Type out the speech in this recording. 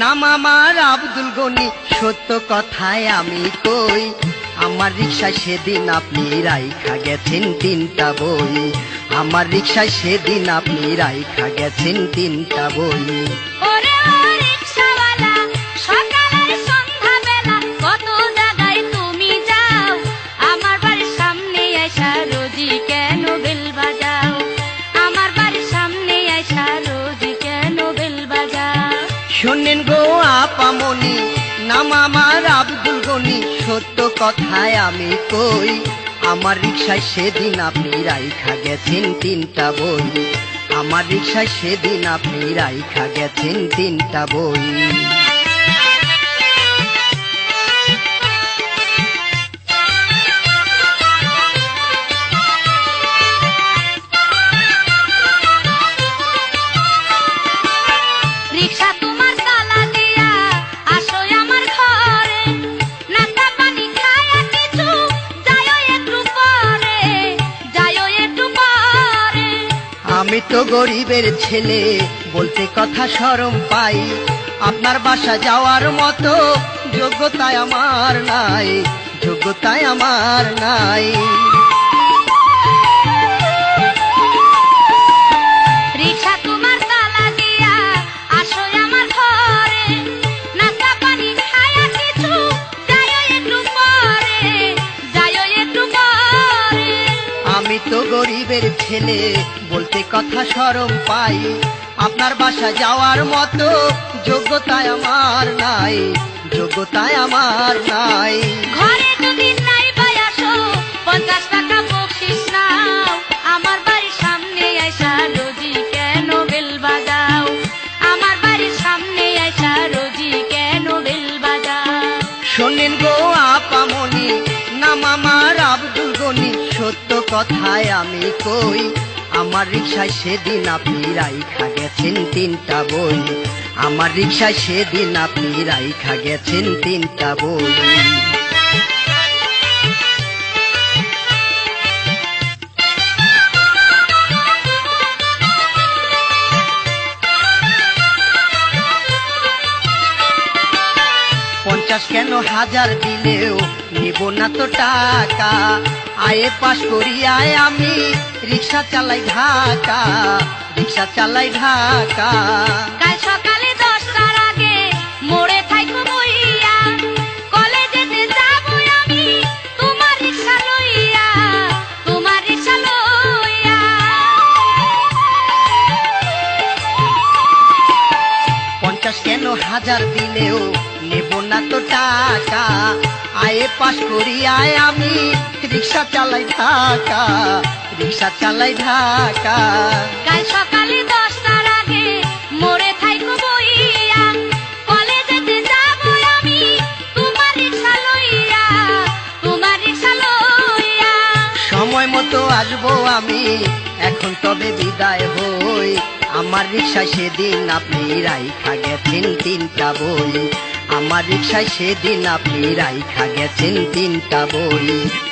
নাম আমার আব্দুল গনি? সত্য কথায় আমি কই, আমার রিক্সা সেদিন আপনি রাইখা গেছেন তিনটা বই। আমার রিক্সা সেদিন আপনি রাইখা গেছেন তিনটা বই। কথায় আমি কই, আমার রিক্সায় সেদিন আপনি রাইখা গেছেন তিনটা বই। আমার রিক্সায় সেদিন আপনি রাইখা গেছেন তিনটা বই। আমি তো গরিবের ছেলে, বলতে কথা সরম পাই। আপনার বাসা যাওয়ার মতো যোগ্যতায় আমার নাই, যোগ্যতায় আমার নাই। আমি তো গরিবের ছেলে বলতে কথা সরম পাই। আপনার বাসা যাওয়ার মতো যোগ্যতায় আমার নাই যোগ্যতায় আমার নাই। ঘরে যদি নাই আসো পঞ্চাশ টাকা বকশিস নাও। আমার বাড়ির সামনে আইসা রোজি কেন বেল বাজাও? আমার বাড়ির সামনে আইসা রোজি কেন বেল বাজাও? শোনেন গো আপামনি নাম আমার আব্দুল গনি কথায় আমি কই, আমার রিক্সায় সেদিন আপনি রাইখা গেছেন তিনটা বই। আমার রিক্সায় সেদিন আপনি রাইখা গেছেন তিনটা বই। পঞ্চাশ কেন হাজার দিলেও নিব না তো টাকা? আয়ে পাশ করি আয় আমি রিক্সা চালাই ঢাকা রিক্সা চালাই ঢাকা। কাল সকালে দশটার আগে মোড়ে থাইকো বইয়া কলেজেতে যাব আমি তোমার রিক্সা লইয়া তোমার রিক্সা লইয়া। পঞ্চাশ কেন হাজার দিলেও না তো টাকা। আয়ে পাশ করি আয় আমি রিক্সা চালাই ঢাকা রিক্সা চালাই ঢাকা। কাল সকালে দশটার আগে মোড়ে থাইকো বইয়া কলেজেতে যাব আমি তোমার রিক্সা লইয়া তোমার রিক্সা লইয়া। সময় মতো আসব আমি এখন তবে বিদায় হই। আমার রিক্সা সেদিন আপনি রাইখা গেছেন তিনটা বই। আমার রিক্সায় সেদিন আপনি রাইখা গেছেন তিনটা বই।